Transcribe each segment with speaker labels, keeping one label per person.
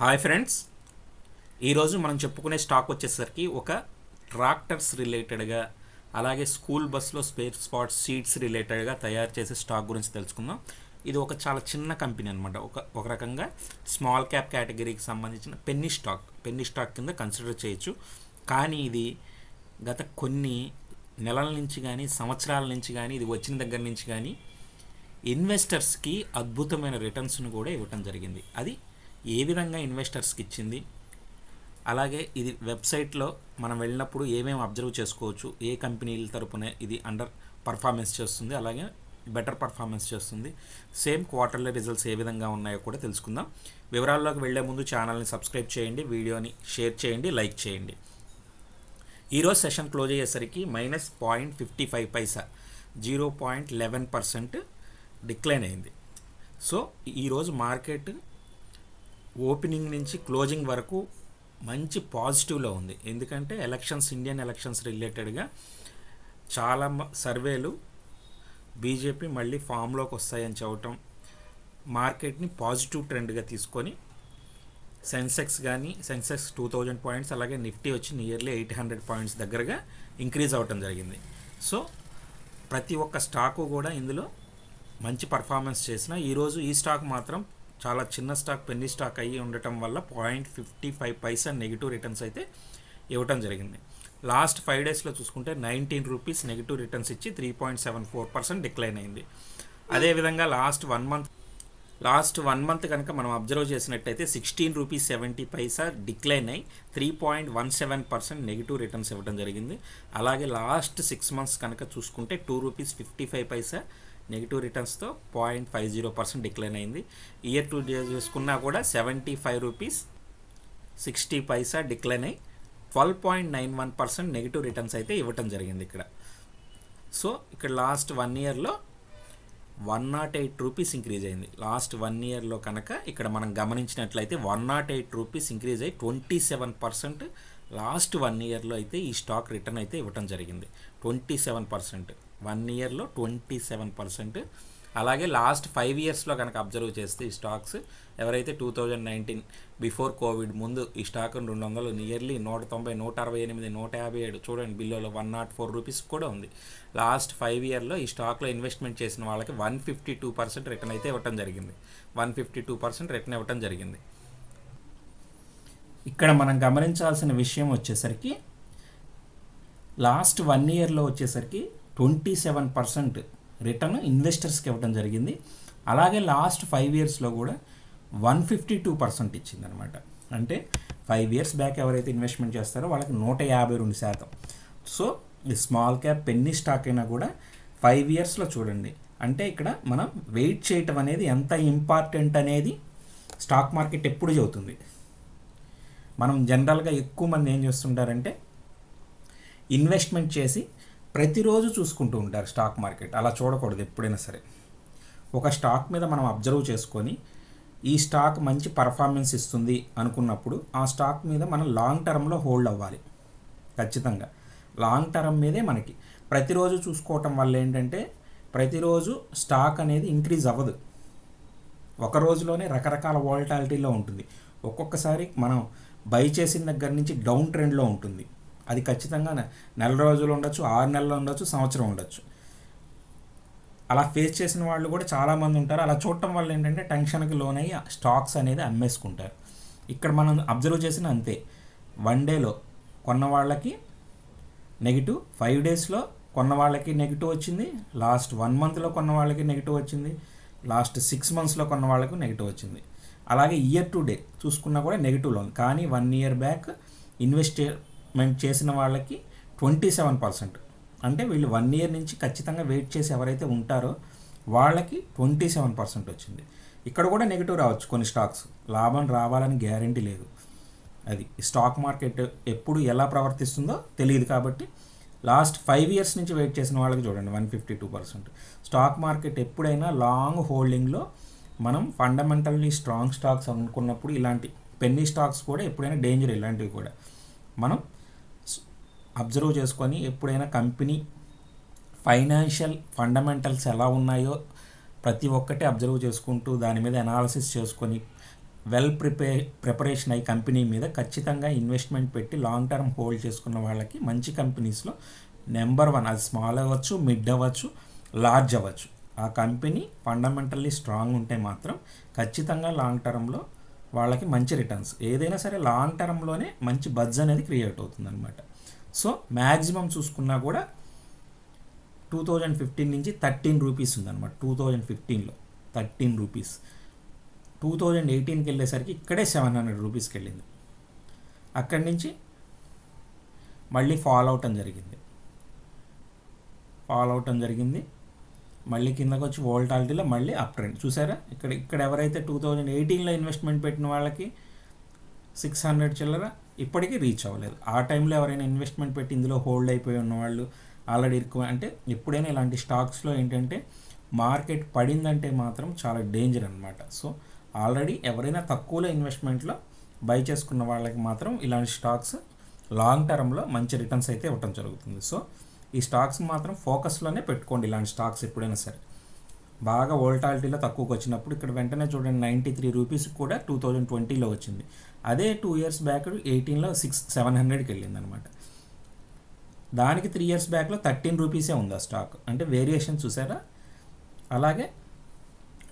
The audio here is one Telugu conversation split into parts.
Speaker 1: Hi friends. ఈరోజు మనం చెప్పుకునే స్టాక్ వచ్చేసరికి ఒక ట్రాక్టర్స్ రిలేటెడ్గా అలాగే స్కూల్ బస్లో స్పేర్ స్పాట్ సీట్స్ రిలేటెడ్గా తయారు చేసే స్టాక్ గురించి తెలుసుకుందాం. ఇది ఒక చాలా చిన్న కంపెనీ అనమాట ఒక ఒక రకంగా స్మాల్ క్యాప్ కేటగిరీకి సంబంధించిన పెన్నీ స్టాక్ పెన్నీ స్టాక్ కింద కన్సిడర్ చేయొచ్చు. కానీ ఇది గత కొన్ని నెలల నుంచి కానీ సంవత్సరాల నుంచి కానీ ఇది వచ్చిన దగ్గర నుంచి కానీ ఇన్వెస్టర్స్కి అద్భుతమైన రిటర్న్స్ను కూడా ఇవ్వటం జరిగింది. అది ఏ విధంగా ఇన్వెస్టర్స్కి ఇచ్చింది? అలాగే ఇది వెబ్సైట్లో మనం వెళ్ళినప్పుడు ఏమేమి అబ్జర్వ్ చేసుకోవచ్చు? ఏ కంపెనీల తరపున ఇది అండర్ పర్ఫార్మెన్స్ చేస్తుంది? అలాగే బెటర్ పర్ఫార్మెన్స్ చేస్తుంది? సేమ్ క్వార్టర్లీ రిజల్ట్స్ ఏ విధంగా ఉన్నాయో కూడా తెలుసుకుందాం. వివరాల్లోకి వెళ్ళే ముందు ఛానల్ని సబ్స్క్రైబ్ చేయండి వీడియోని షేర్ చేయండి లైక్ చేయండి. ఈరోజు సెషన్ క్లోజ్ అయ్యేసరికి minus point fifty five paisa zero point eleven percent decline అయింది. సో ఈరోజు మార్కెట్ ఓపెనింగ్ నుంచి క్లోజింగ్ వరకు మంచి పాజిటివ్లో ఉంది. ఎందుకంటే ఎలక్షన్స్ ఇండియన్ ఎలక్షన్స్ రిలేటెడ్గా చాలా మ- సర్వేలు బీజేపీ మళ్ళీ ఫామ్లోకి వస్తాయని చెప్పటం మార్కెట్ని పాజిటివ్ ట్రెండ్గా తీసుకొని సెన్సెక్స్ కానీ సెన్సెక్స్ టూ థౌజండ్ పాయింట్స్ అలాగే నిఫ్టీ వచ్చి నియర్లీ ఎయిట్ హండ్రెడ్ పాయింట్స్ దగ్గరగా ఇంక్రీజ్ అవ్వటం జరిగింది. సో ప్రతి ఒక్క స్టాకు కూడా ఇందులో మంచి పర్ఫార్మెన్స్ చేసిన ఈరోజు ఈ స్టాక్ మాత్రం చాలా చిన్న స్టాక్ పెన్నీ స్టాక్ అయ్యి ఉండటం వల్ల point fifty five paisa negative returns అయితే ఇవ్వటం జరిగింది. లాస్ట్ ఫైవ్ డేస్లో చూసుకుంటే నైన్టీన్ రూపీస్ నెగిటివ్ రిటర్న్స్ ఇచ్చి three point seven four percent decline అయింది. అదేవిధంగా last one month last one month కనుక మనం అబ్జర్వ్ చేసినట్టయితే sixteen rupees seventy paisa decline అయ్యి three point one seven percent negative returns ఇవ్వడం జరిగింది. అలాగే లాస్ట్ సిక్స్ మంత్స్ కనుక చూసుకుంటే two rupees fifty five paisa negative రిటర్న్స్తో point five zero percent decline అయింది. ఇయర్ టు చూసుకున్నా కూడా seventy five rupees sixty paisa decline అయ్యి twelve point nine one percent negative returns అయితే ఇవ్వటం జరిగింది ఇక్కడ. సో ఇక్కడ లాస్ట్ వన్ ఇయర్లో one naught eight rupees increase అయింది. లాస్ట్ వన్ ఇయర్లో కనుక ఇక్కడ మనం గమనించినట్లయితే one naught eight rupees increase అయ్యి twenty seven percent last one ఇయర్లో అయితే ఈ స్టాక్ రిటర్న్ అయితే ఇవ్వటం జరిగింది. ట్వంటీ సెవెన్ పర్సెంట్ వన్ ఇయర్లో ట్వంటీ సెవెన్ పర్సెంట్. అలాగే లాస్ట్ ఫైవ్ ఇయర్స్లో కనుక అబ్జర్వ్ చేస్తే ఈ స్టాక్స్ ఎవరైతే two thousand nineteen before COVID ముందు ఈ స్టాక్ రెండు వందలు నియర్లీ నూట తొంభై నూట అరవై ఎనిమిది నూట యాభై ఏడు చూడండి బిల్లులో వన్ నాట్ ఫోర్ రూపీస్ కూడా ఉంది. లాస్ట్ ఫైవ్ ఇయర్లో ఈ స్టాక్లో ఇన్వెస్ట్మెంట్ చేసిన వాళ్ళకి one fifty two percent return అయితే ఇవ్వటం జరిగింది. One fifty two percent return ఇవ్వటం జరిగింది. ఇక్కడ మనం గమనించాల్సిన విషయం వచ్చేసరికి లాస్ట్ వన్ ఇయర్లో వచ్చేసరికి ట్వంటీ సెవెన్ పర్సెంట్ రిటర్న్ ఇన్వెస్టర్స్కి ఇవ్వడం జరిగింది. అలాగే లాస్ట్ ఫైవ్ ఇయర్స్లో కూడా వన్ ఫిఫ్టీ టూ పర్సెంట్ ఇచ్చిందనమాట అంటే ఫైవ్ ఇయర్స్ బ్యాక్ ఎవరైతే ఇన్వెస్ట్మెంట్ చేస్తారో వాళ్ళకి నూట యాభై రెండు శాతం. సో ఈ స్మాల్ క్యాప్ పెన్నీ స్టాక్ అయినా కూడా ఫైవ్ ఇయర్స్లో చూడండి. అంటే ఇక్కడ మనం వెయిట్ చేయటం అనేది ఎంత ఇంపార్టెంట్ అనేది స్టాక్ మార్కెట్ ఎప్పుడు చెబుతుంది. మనం జనరల్గా ఎక్కువ మంది ఏం చేస్తుంటారంటే ఇన్వెస్ట్మెంట్ చేసి ప్రతిరోజు చూసుకుంటూ ఉంటారు స్టాక్ మార్కెట్. అలా చూడకూడదు ఎప్పుడైనా సరే. ఒక స్టాక్ మీద మనం అబ్జర్వ్ చేసుకొని ఈ స్టాక్ మంచి పర్ఫార్మెన్స్ ఇస్తుంది అనుకున్నప్పుడు ఆ స్టాక్ మీద మనం లాంగ్ టర్మ్లో హోల్డ్ అవ్వాలి. ఖచ్చితంగా. లాంగ్ టర్మ్ మీదే మనకి. ప్రతిరోజు చూసుకోవటం వల్ల ఏంటంటే ప్రతిరోజు స్టాక్ అనేది ఇంక్రీజ్ అవ్వదు. ఒక రోజులోనే రకరకాల వాలటాలిటీలో ఉంటుంది. ఒక్కొక్కసారి మనం బై చేసిన దగ్గర నుంచి డౌన్ ట్రెండ్లో ఉంటుంది. అది ఖచ్చితంగా నెల రోజులు ఉండొచ్చు ఆరు నెలలు ఉండొచ్చు సంవత్సరం ఉండొచ్చు. అలా ఫేస్ చేసిన వాళ్ళు కూడా చాలామంది ఉంటారు. అలా చూడటం వల్ల ఏంటంటే టెన్షన్కి లోనయ్యి స్టాక్స్ అనేది అమ్మేసుకుంటారు. ఇక్కడ మనం అబ్జర్వ్ చేసిన అంతే. వన్ డేలో కొన్న వాళ్ళకి నెగిటివ్ ఫైవ్ డేస్లో కొన్న వాళ్ళకి నెగిటివ్ వచ్చింది. లాస్ట్ వన్ మంత్లో కొన్న వాళ్ళకి నెగిటివ్ వచ్చింది. లాస్ట్ సిక్స్ మంత్స్లో కొన్న వాళ్ళకు నెగిటివ్ వచ్చింది. అలాగే ఇయర్ టు డే చూసుకున్నా కూడా నెగిటివ్లో లోన్ కానీ వన్ ఇయర్ బ్యాక్ ఇన్వెస్ట్ మేము చేసిన వాళ్ళకి ట్వంటీ సెవెన్ పర్సెంట్. అంటే వీళ్ళు వన్ ఇయర్ నుంచి ఖచ్చితంగా వెయిట్ చేసి ఎవరైతే ఉంటారో వాళ్ళకి ట్వంటీ సెవెన్ పర్సెంట్ వచ్చింది. ఇక్కడ కూడా నెగిటివ్ రావచ్చు కొన్ని స్టాక్స్. లాభం రావాలని గ్యారంటీ లేదు. అది స్టాక్ మార్కెట్ ఎప్పుడు ఎలా ప్రవర్తిస్తుందో తెలియదు కాబట్టి లాస్ట్ ఫైవ్ ఇయర్స్ నుంచి వెయిట్ చేసిన వాళ్ళకి చూడండి one fifty two percent. Stock market ఎప్పుడైనా లాంగ్ హోల్డింగ్లో మనం ఫండమెంటల్లీ స్ట్రాంగ్ స్టాక్స్ అనుకున్నప్పుడు ఇలాంటి పెన్నీ స్టాక్స్ కూడా ఎప్పుడైనా డేంజర్ ఇలాంటివి కూడా. మనం అబ్జర్వ్ చేసుకొని ఎప్పుడైనా కంపెనీ ఫైనాన్షియల్ ఫండమెంటల్స్ ఎలా ఉన్నాయో ప్రతి ఒక్కటి అబ్జర్వ్ చేసుకుంటూ దాని మీద అనాలసిస్ చేసుకొని వెల్ ప్రిపే ప్రిపరేషన్ అయ్యి కంపెనీ మీద ఖచ్చితంగా ఇన్వెస్ట్మెంట్ పెట్టి లాంగ్ టర్మ్ హోల్డ్ చేసుకున్న వాళ్ళకి మంచి కంపెనీస్లో నెంబర్ వన్ అది స్మాల్ అవ్వచ్చు మిడ్ అవ్వచ్చు లార్జ్ అవ్వచ్చు. ఆ కంపెనీ ఫండమెంటల్లీ స్ట్రాంగ్ ఉంటే మాత్రం ఖచ్చితంగా లాంగ్ టర్మ్లో వాళ్ళకి మంచి రిటర్న్స్ ఏదైనా సరే లాంగ్ టర్మ్లోనే మంచి బజ్ అనేది క్రియేట్ అవుతుంది అనమాట సో మ్యాక్సిమం చూసుకున్నా కూడా టూ థౌజండ్ ఫిఫ్టీన్ నుంచి థర్టీన్ రూపీస్ ఉందన్నమాట. టూ థౌజండ్ ఫిఫ్టీన్లో థర్టీన్ రూపీస్ టూ థౌజండ్ ఎయిటీన్కి వెళ్ళేసరికి ఇక్కడే సెవెన్ హండ్రెడ్ రూపీస్కి వెళ్ళింది అక్కడి నుంచి మళ్ళీ ఫాల్ అవటం జరిగింది. ఫాల్ అవటం జరిగింది. మళ్ళీ కిందకు వచ్చి వోల్టాలిటీలో మళ్ళీ అప్ ట్రెండ్ చూసారా? ఇక్కడ ఇక్కడ ఎవరైతే టూ థౌజండ్ ఎయిటీన్లో ఇన్వెస్ట్మెంట్ పెట్టిన వాళ్ళకి సిక్స్ హండ్రెడ్ చిల్లర ఇప్పటికీ రీచ్ అవ్వలేదు. ఆ టైంలో ఎవరైనా ఇన్వెస్ట్మెంట్ పెట్టి ఇందులో హోల్డ్ అయిపోయి ఉన్నవాళ్ళు ఆల్రెడీ ఎక్కువ అంటే ఎప్పుడైనా ఇలాంటి స్టాక్స్లో ఏంటంటే మార్కెట్ పడిందంటే మాత్రం చాలా డేంజర్ అనమాట సో ఆల్రెడీ ఎవరైనా తక్కువలో ఇన్వెస్ట్మెంట్లో బై చేసుకున్న వాళ్ళకి మాత్రం ఇలాంటి స్టాక్స్ లాంగ్ టర్మ్లో మంచి రిటర్న్స్ అయితే ఇవ్వటం జరుగుతుంది. సో ఈ స్టాక్స్ మాత్రం ఫోకస్లోనే పెట్టుకోండి ఇలాంటి స్టాక్స్ ఎప్పుడైనా సరే. బాగా వోల్టాలిటీలో తక్కువకి వచ్చినప్పుడు ఇక్కడ వెంటనే చూడండి నైంటీ త్రీ రూపీస్ కూడా టూ థౌజండ్ ట్వంటీలో వచ్చింది. అదే టూ ఇయర్స్ బ్యాక్ ఎయిటీన్లో సిక్స్ సెవెన్ హండ్రెడ్కి వెళ్ళింది అనమాట దానికి త్రీ ఇయర్స్ బ్యాక్లో థర్టీన్ రూపీసే ఉంది ఆ స్టాక్ అంటే వేరియేషన్ చూసారా? అలాగే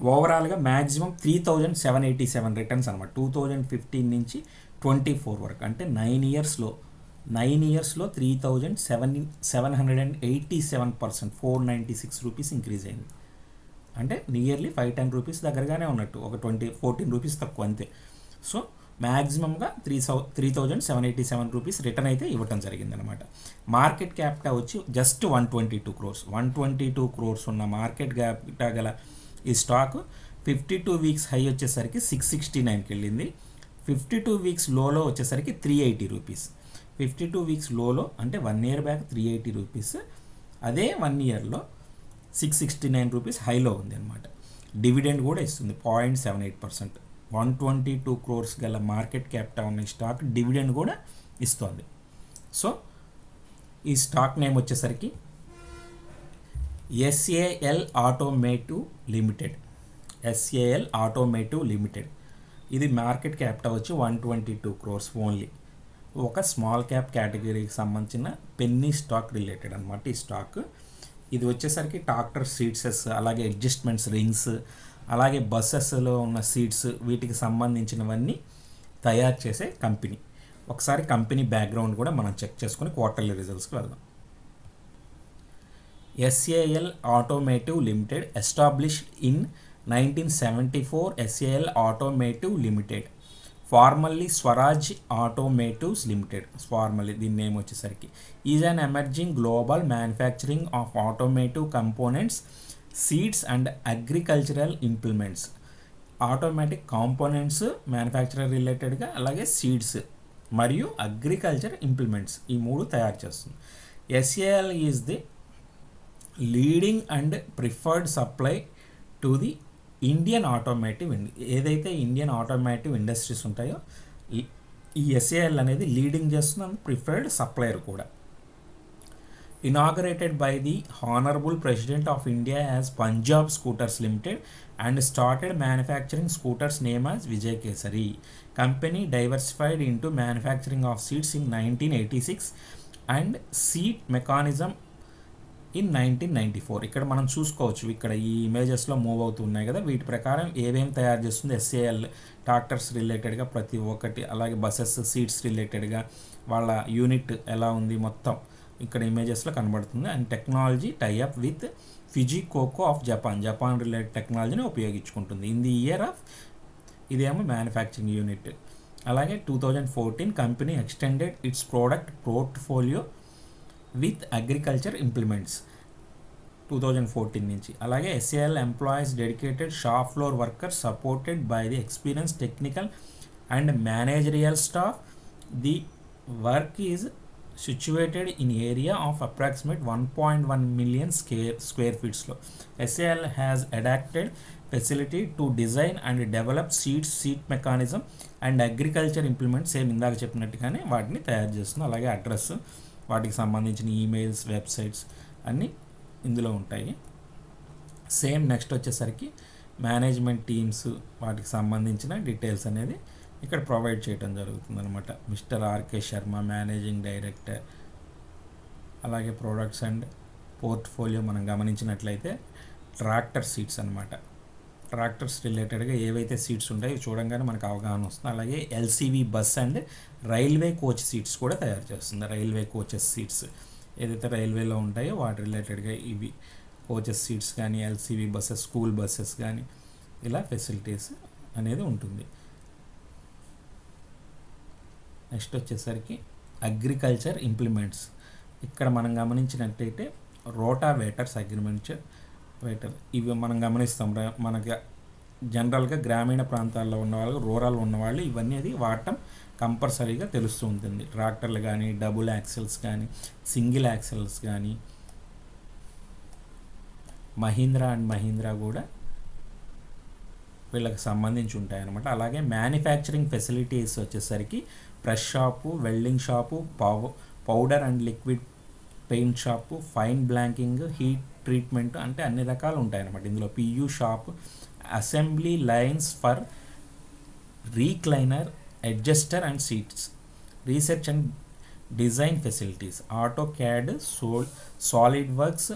Speaker 1: ఓవరాల్గా maximum three thousand seven eighty seven returns అనమాట. టూ థౌజండ్ ఫిఫ్టీన్ నుంచి ట్వంటీ ఫోర్ వరకు. అంటే నైన్ ఇయర్స్లో నైన్ ఇయర్స్లో three thousand seven seven hundred and eighty seven percent four ninety six rupees increase అయింది. అంటే నియర్లీ ఫైవ్ టెన్ రూపీస్ దగ్గరగానే ఉన్నట్టు. ఒక ట్వంటీ ఫోర్టీన్ రూపీస్ తక్కువ అంతే. సో మ్యాక్సిమంగా త్రీ సౌ three thousand seven eighty seven rupees return అయితే ఇవ్వటం జరిగిందనమాట మార్కెట్ క్యాపిటా వచ్చి just one twenty two crores one twenty two crores ఉన్న మార్కెట్ క్యాపిటా గల ఈ stock fifty two weeks high వచ్చేసరికి సిక్స్ సిక్స్టీ నైన్కి వెళ్ళింది ఫిఫ్టీ టూ వీక్స్ లోలో వచ్చేసరికి three eighty rupees fifty two weeks లోలో అంటే one year back three eighty rupees అదే వన్ ఇయర్లో సిక్స్ సిక్స్టీ నైన్ రూపీస్ హైలో ఉంది అనమాట డివిడెండ్ కూడా ఇస్తుంది point seven eight percent one twenty two crores గల మార్కెట్ క్యాపిటల్ ఉన్న స్టాక్ డివిడెండ్ కూడా ఇస్తుంది. సో ఈ స్టాక్ నేమ్ వచ్చేసరికి SAL automotive limited. SAL automotive limited. ఇది మార్కెట్ క్యాపిటల్ వచ్చి one twenty two crores only. ఒక స్మాల్ క్యాప్ కేటగిరీకి సంబంధించిన పెన్నీ స్టాక్ రిలేటెడ్ అనమాట ఈ స్టాక్. ఇది వచ్చేసరికి ట్రాక్టర్ సీట్సెస్ అలాగే అడ్జస్ట్మెంట్స్ రింగ్స్ అలాగే బస్సెస్లో ఉన్న సీట్స్ వీటికి సంబంధించినవన్నీ తయారు చేసే కంపెనీ. ఒకసారి కంపెనీ బ్యాక్గ్రౌండ్ కూడా మనం చెక్ చేసుకుని క్వార్టర్లీ రిజల్ట్స్కి వెళ్దాం. SAL automotive limited established in nineteen seventy four SAL automotive limited formally Swaraj automotives limited formally దీని నేమ్ వచ్చేసరికి. Is an emerging global manufacturing of automotive components seeds and agricultural implements automatic components manufacturer రిలేటెడ్గా అలాగే సీడ్స్ మరియు అగ్రికల్చర్ ఇంప్లిమెంట్స్ ఈ మూడు తయారు చేస్తుంది. SAL is the leading and preferred supply to the Indian automotive ఏదైతే ఇండియన్ ఆటోమేటివ్ ఇండస్ట్రీస్ ఉంటాయో ఈ ఎస్ఏఎల్ అనేది లీడింగ్ చేస్తున్న ప్రిఫర్డ్ సప్లయర్ కూడా. Inaugurated by the Honorable President of India as Punjab Scooters Limited and started manufacturing scooters named as Vijay Kesari. Company diversified into manufacturing of seats in 1986 and seat mechanism in nineteen ninety four ఇక్కడ మనం చూసుకోవచ్చు ఇక్కడ ఈ ఇమేజెస్లో మూవ్ అవుతున్నాయి కదా వీటి ప్రకారం ఏమేమి తయారు చేస్తుంది ఎస్ఏఎల్ ట్రాక్టర్స్ రిలేటెడ్గా ప్రతి ఒక్కటి అలాగే బస్సెస్ సీట్స్ రిలేటెడ్గా వాళ్ళ యూనిట్ ఎలా ఉంది మొత్తం ఇక్కడ ఇమేజెస్లో కనబడుతుంది. And technology tie up with Fuji Koko of Japan Japan related టెక్నాలజీని ఉపయోగించుకుంటుంది. ఇన్ ది ఇయర్ ఆఫ్ ఇదేమో మ్యానుఫ్యాక్చరింగ్ యూనిట్ అలాగే two thousand fourteen company extended its product portfolio with agriculture implements two thousand fourteen నుంచి. అలాగే SAL employees dedicated shop floor workers supported by the experience technical and managerial staff the work is situated in area of approximate one point one million scare square ఫీట్స్లో SAL has adapted facility to design and develop seats seat mechanism and agriculture implement same ఇందాక చెప్పినట్టుగానే వాటిని తయారు చేస్తుంది అలాగే అడ్రస్ వాటికి సంబంధించిన ఈమెయిల్స్ వెబ్సైట్స్ అన్నీ ఇందులో ఉంటాయి. సేమ్ నెక్స్ట్ వచ్చేసరికి మేనేజ్మెంట్ టీమ్స్ వాటికి సంబంధించిన డీటెయిల్స్ అనేది ఇక్కడ ప్రొవైడ్ చేయడం జరుగుతుంది అనమాట mister R K Sharma managing director అలాగే ప్రోడక్ట్స్ అండ్ పోర్ట్ఫోలియో మనం గమనించినట్లయితే ట్రాక్టర్ సీట్స్ అనమాట ట్రాక్టర్స్ రిలేటెడ్గా ఏవైతే సీట్స్ ఉంటాయో చూడంగానే మనకు అవగాహన వస్తుంది. అలాగే LCV bus and railway coach seats కూడా తయారు చేస్తుంది. రైల్వే కోచెస్ సీట్స్ ఏదైతే రైల్వేలో ఉంటాయో వాటి రిలేటెడ్గా ఇవి కోచెస్ సీట్స్ కానీ ఎల్సీవీ బస్సెస్ స్కూల్ బస్సెస్ కానీ ఇలా ఫెసిలిటీస్ అనేది ఉంటుంది. నెక్స్ట్ వచ్చేసరికి అగ్రికల్చర్ ఇంప్లిమెంట్స్. ఇక్కడ మనం గమనించినట్టయితే రోటా వేటర్స్ అగ్రిమెంచర్ వేటర్ ఇవి మనం గమనిస్తాం. మనకి జనరల్గా గ్రామీణ ప్రాంతాల్లో ఉన్న వాళ్ళు రూరల్ ఉన్నవాళ్ళు ఇవన్నీ అది వాడటం కంపల్సరీగా తెలుస్తూ ఉంటుంది. ట్రాక్టర్లు కానీ డబుల్ యాక్సెల్స్ కానీ సింగిల్ యాక్సెల్స్ కానీ మహీంద్రా అండ్ మహీంద్రా కూడా వీళ్ళకి సంబంధించి ఉంటాయన్నమాట. అలాగే మ్యానుఫ్యాక్చరింగ్ ఫెసిలిటీస్ వచ్చేసరికి press shop welding shop powder and liquid paint shop fine blanking heat treatment అంటే అన్ని రకాలు ఉంటాయన్నమాట. ఇందులో PU shop assembly lines for recliner adjuster and seats research and design facilities AutoCAD soul solid works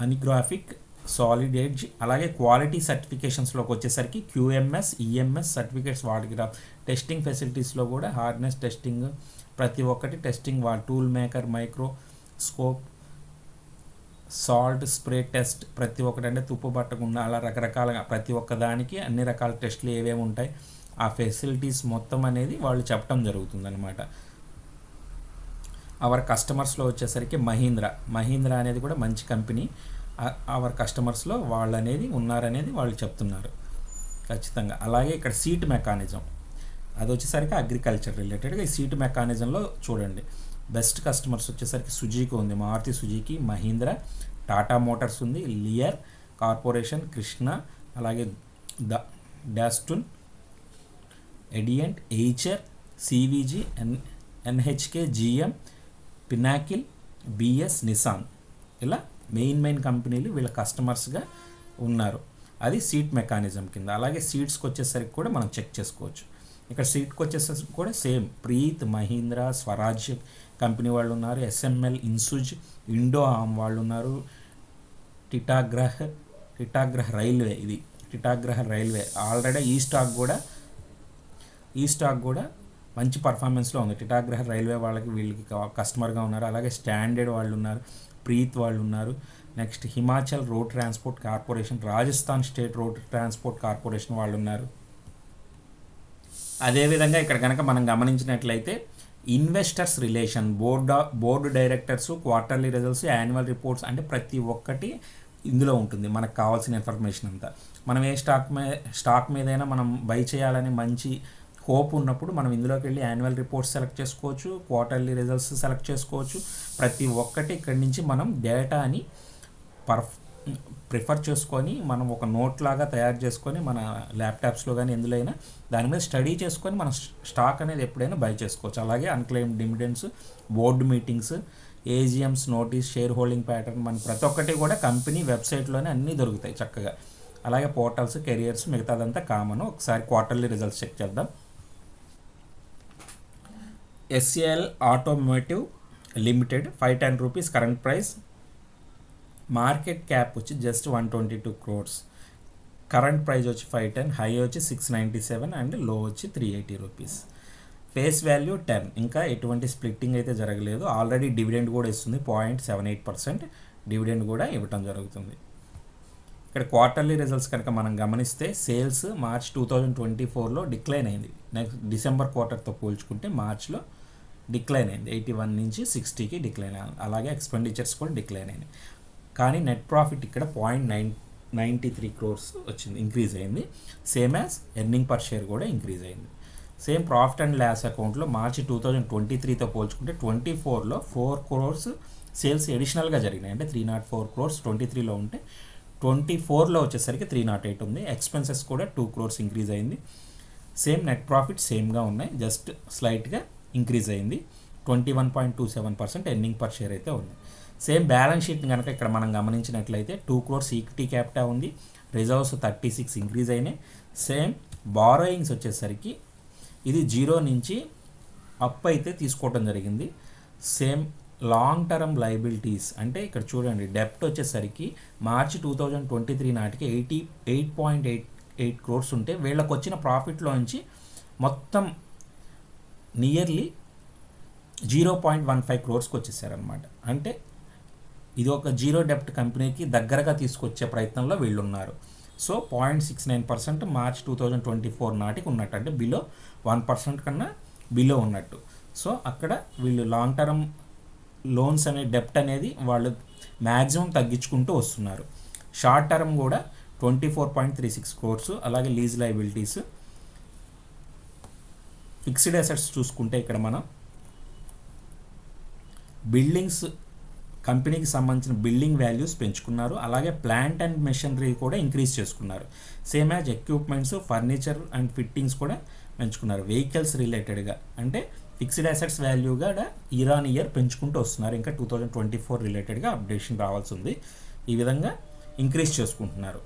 Speaker 1: అనిగ్రాఫిక్ solid edge అలాగే క్వాలిటీ సర్టిఫికేషన్స్లోకి వచ్చేసరికి క్యూఎంఎస్ ఈఎంఎస్ సర్టిఫికేట్స్ వాడుకురా రా టెస్టింగ్ ఫెసిలిటీస్లో కూడా హార్డ్నెస్ టెస్టింగ్ ప్రతి ఒక్కటి టెస్టింగ్ వా tool maker microscope salt spray test ప్రతి ఒక్కటి అంటే తుప్పు పట్టకుండా అలా రకరకాలుగా ప్రతి ఒక్క దానికి అన్ని రకాల టెస్టులు ఏవేవి ఉంటాయి ఆ ఫెసిలిటీస్ మొత్తం అనేది వాళ్ళు చెప్పడం జరుగుతుంది అనమాట అవర్ కస్టమర్స్లో వచ్చేసరికి మహీంద్ర. మహీంద్ర అనేది కూడా మంచి కంపెనీ అవర్ కస్టమర్స్లో వాళ్ళు అనేది ఉన్నారనేది వాళ్ళు చెప్తున్నారు. ఖచ్చితంగా. అలాగే ఇక్కడ సీట్ మెకానిజం అది వచ్చేసరికి అగ్రికల్చర్ రిలేటెడ్గా ఈ సీట్ మెకానిజంలో చూడండి. బెస్ట్ కస్టమర్స్ వచ్చేసరికి సుజీకి ఉంది. మారుతి సుజీకి మహీంద్ర టాటా మోటార్స్ ఉంది. లియర్ కార్పొరేషన్ కృష్ణ అలాగే the Datsun Adient Eicher CVG N NHK GM Pinnacle BS Nissan ఇలా మెయిన్ మెయిన్ కంపెనీలు వీళ్ళ కస్టమర్స్గా ఉన్నారు. అది సీట్ మెకానిజం కింద. అలాగే సీట్స్కి వచ్చేసరికి కూడా మనం చెక్ చేసుకోవచ్చు. ఇక్కడ సీట్కి వచ్చేసరికి కూడా సేమ్ ప్రీత్ మహీంద్రా స్వరాజ్ కంపెనీ వాళ్ళు ఉన్నారు. ఎస్ఎంఎల్ ఇన్సుజ్ ఇండో ఆమ్ వాళ్ళు ఉన్నారు. టిటాగ్రహ్ టిటాగ్రహ్ రైల్వే ఇది. టిటాగ్రహ్ రైల్వే. ఆల్రెడీ ఈ స్టాక్ కూడా ఈ స్టాక్ కూడా మంచి పర్ఫార్మెన్స్లో ఉంది. టిటాగ్రహ రైల్వే వాళ్ళకి వీళ్ళకి కస్టమర్గా ఉన్నారు. అలాగే స్టాండర్డ్ వాళ్ళు ఉన్నారు. ప్రీత్ వాళ్ళు ఉన్నారు. Next Himachal road transport corporation Rajasthan state road transport corporation వాళ్ళు ఉన్నారు. అదేవిధంగా ఇక్కడ కనుక మనం గమనించినట్లయితే investors relation board board directors quarterly results annual reports అంటే ప్రతి ఒక్కటి ఇందులో ఉంటుంది. మనకు కావాల్సిన ఇన్ఫర్మేషన్ అంతా. మనం ఏ స్టాక్ మీద స్టాక్ మీదైనా మనం బై చేయాలని మంచి హోప్ ఉన్నప్పుడు మనం ఇందులోకి వెళ్ళి యాన్యువల్ రిపోర్ట్స్ సెలెక్ట్ చేసుకోవచ్చు క్వార్టర్లీ రిజల్ట్స్ సెలెక్ట్ చేసుకోవచ్చు. ప్రతి ఒక్కటి ఇక్కడి నుంచి మనం డేటాని పర్ఫ్ ప్రిఫర్ చేసుకొని మనం ఒక నోట్ లాగా తయారు చేసుకొని మన ల్యాప్టాప్స్లో కానీ ఎందులో అయినా దాని మీద స్టడీ చేసుకొని మన స్టాక్ అనేది ఎప్పుడైనా బై చేసుకోవచ్చు. అలాగే unclaim dividends board meetings AGMs notice share holding pattern మన ప్రతి ఒక్కటి కూడా కంపెనీ వెబ్సైట్లోనే అన్నీ దొరుకుతాయి చక్కగా. అలాగే పోర్టల్స్ కెరియర్స్ మిగతాదంతా కామన్ ఒకసారి క్వార్టర్లీ రిజల్ట్స్ చెక్ చేద్దాం. SAL automotive limited five ten rupees current price market cap వచ్చి just one twenty two crores current price వచ్చి ఫైవ్ టెన్ హై వచ్చి సిక్స్ నైంటీ సెవెన్ అండ్లో వచ్చి three eighty rupees face value ten ఇంకా ఎటువంటి స్ప్లిట్టింగ్ అయితే జరగలేదు. ఆల్రెడీ డివిడెండ్ కూడా ఇస్తుంది point seven eight percent dividend కూడా ఇవ్వటం జరుగుతుంది. ఇక్కడ క్వార్టర్లీ రిజల్ట్స్ కనుక మనం గమనిస్తే sales March two thousand twenty ఫోర్లో డిక్లైన్ అయింది. నెక్స్ట్ డిసెంబర్ క్వార్టర్తో పోల్చుకుంటే మార్చ్లో డిక్లైన్ అయింది. ఎయిటీ వన్ నుంచి సిక్స్టీకి డిక్లైన్ అయింది అలాగే ఎక్స్పెండిచర్స్ కూడా డిక్లైన్ అయినాయి. కానీ నెట్ ప్రాఫిట్ ఇక్కడ point nine ninety three crores వచ్చింది ఇంక్రీజ్ అయింది. Same as earning per share కూడా ఇంక్రీజ్ అయింది. సేమ్ ప్రాఫిట్ అండ్ లాస్ అకౌంట్లో మార్చి టూ థౌజండ్ ట్వంటీ త్రీతో పోల్చుకుంటే ట్వంటీ ఫోర్లో ఫోర్ క్రోర్స్ సేల్స్ ఎడిషనల్గా జరిగినాయి. అంటే three nought four crores twenty త్రీలో ఉంటే ట్వంటీ ఫోర్లో వచ్చేసరికి త్రీ నాట్ ఎయిట్ ఉంది. ఎక్స్పెన్సెస్ కూడా టూ క్రోర్స్ ఇంక్రీజ్ అయింది. సేమ్ నెట్ ప్రాఫిట్ సేమ్గా ఉన్నాయి. జస్ట్ స్లైట్గా ఇంక్రీజ్ అయింది. Twenty one point two seven percent earning per share అయితే ఉంది. సేమ్ బ్యాలెన్స్ షీట్ కనుక ఇక్కడ మనం గమనించినట్లయితే టూ క్రోర్స్ ఈక్విటీ క్యాపిటల్ ఉంది. రిజర్వ్స్ థర్టీ సిక్స్ ఇంక్రీజ్ అయినాయి. సేమ్ బారోయింగ్స్ వచ్చేసరికి ఇది జీరో నుంచి అప్ అయితే తీసుకోవడం జరిగింది. సేమ్ లాంగ్ టర్మ్ లైబిలిటీస్ అంటే ఇక్కడ చూడండి డెప్ట్ వచ్చేసరికి మార్చి టూ థౌజండ్ ట్వంటీ త్రీ నాటికి eighty eight point eight eight crores ఉంటే వీళ్ళకి వచ్చిన ప్రాఫిట్లోంచి మొత్తం nearly zero point one five క్రోర్స్కి వచ్చేసారనమాట అంటే ఇది ఒక జీరో డెప్ట్ కంపెనీకి దగ్గరగా తీసుకొచ్చే ప్రయత్నంలో వీళ్ళు ఉన్నారు so point six nine percent March two thousand twenty four నాటికి ఉన్నట్టు అంటే బిలో వన్ పర్సెంట్ కన్నా బిలో ఉన్నట్టు. సో అక్కడ వీళ్ళు లాంగ్ టర్మ్ లోన్స్ అనే డెప్ట్ అనేది వాళ్ళు మ్యాక్సిమం తగ్గించుకుంటూ వస్తున్నారు. షార్ట్ టర్మ్ కూడా twenty four point three six crores అలాగే లీజ్ లైబిలిటీస్ ఫిక్స్డ్ అసెట్స్ చూసుకుంటే ఇక్కడ మనం బిల్డింగ్స్ కంపెనీకి సంబంధించిన బిల్డింగ్ వాల్యూస్ పెంచుకున్నారు. అలాగే ప్లాంట్ అండ్ మెషినరీ కూడా ఇంక్రీజ్ చేసుకున్నారు. Same as equipments furniture and fittings కూడా పెంచుకున్నారు. వెహికల్స్ రిలేటెడ్గా అంటే ఫిక్స్డ్ అసెట్స్ వాల్యూగా కూడా ఇయర్ ఆన్ ఇయర్ పెంచుకుంటూ వస్తున్నారు. ఇంకా టూ థౌజండ్ ట్వంటీ ఫోర్ రిలేటెడ్గా అప్డేషన్ రావాల్సి ఉంది. ఈ విధంగా ఇంక్రీజ్ చేసుకుంటున్నారు.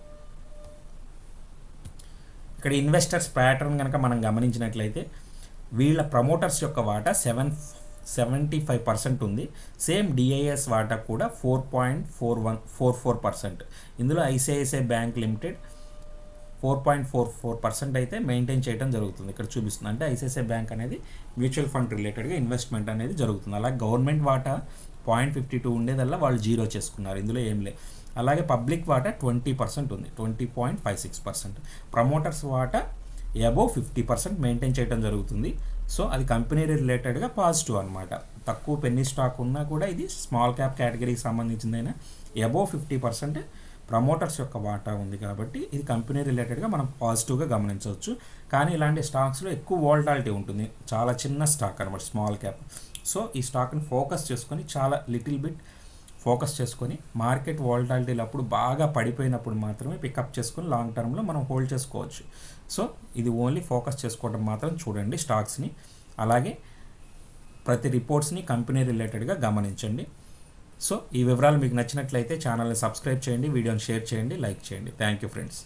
Speaker 1: ఇక్కడ ఇన్వెస్టర్స్ ప్యాటర్న్ కనుక మనం గమనించినట్లయితే వీళ్ళ ప్రమోటర్స్ యొక్క వాటా సెవెన్ సెవెంటీ ఫైవ్ పర్సెంట్ ఉంది. సేమ్ డిఐఎస్ వాటా కూడా four point four one four four percent. ఇందులో ICICI bank limited four point four four percent అయితే మెయింటైన్ చేయడం జరుగుతుంది. ఇక్కడ చూపిస్తుంది. అంటే ఐసిఐసిఐ బ్యాంక్ అనేది మ్యూచువల్ ఫండ్ రిలేటెడ్గా ఇన్వెస్ట్మెంట్ అనేది జరుగుతుంది. అలాగే గవర్నమెంట్ వాటా పాయింట్ ఫిఫ్టీ టూ ఉండేదల్లా వాళ్ళు జీరో చేసుకున్నారు. ఇందులో ఏం లేదు అలాగే పబ్లిక్ వాటా ట్వంటీ పర్సెంట్ ఉంది. Twenty point five six percent. Promoters వాటా అబౌవ్ ఫిఫ్టీ పర్సెంట్ మెయింటైన్ చేయడం జరుగుతుంది. సో అది కంపెనీ రిలేటెడ్గా పాజిటివ్ అనమాట తక్కువ పెన్నీ స్టాక్ ఉన్నా కూడా ఇది స్మాల్ క్యాప్ కేటగిరీకి సంబంధించిందైనా అబోవ్ ఫిఫ్టీ పర్సెంట్ ప్రమోటర్స్ యొక్క వాటా ఉంది కాబట్టి ఇది కంపెనీ రిలేటెడ్గా మనం పాజిటివ్గా గమనించవచ్చు. కానీ ఇలాంటి స్టాక్స్లో ఎక్కువ వోల్టాలిటీ ఉంటుంది. చాలా చిన్న స్టాక్ అనమాట స్మాల్ క్యాప్ సో ఈ స్టాక్ని ఫోకస్ చేసుకొని చాలా లిటిల్ బిట్ ఫోకస్ చేసుకొని మార్కెట్ వాల్టాలిటీలు అప్పుడు బాగా పడిపోయినప్పుడు మాత్రమే పికప్ చేసుకొని లాంగ్ టర్మ్లో మనం హోల్డ్ చేసుకోవచ్చు. సో ఇది ఓన్లీ ఫోకస్ చేసుకోవడం మాత్రం చూడండి స్టాక్స్ని. అలాగే ప్రతి రిపోర్ట్స్ని కంపెనీ రిలేటెడ్గా గమనించండి. సో ఈ వివరాలు మీకు నచ్చినట్లయితే ఛానల్ని సబ్స్క్రైబ్ చేయండి వీడియోని షేర్ చేయండి లైక్ చేయండి. Thank you friends.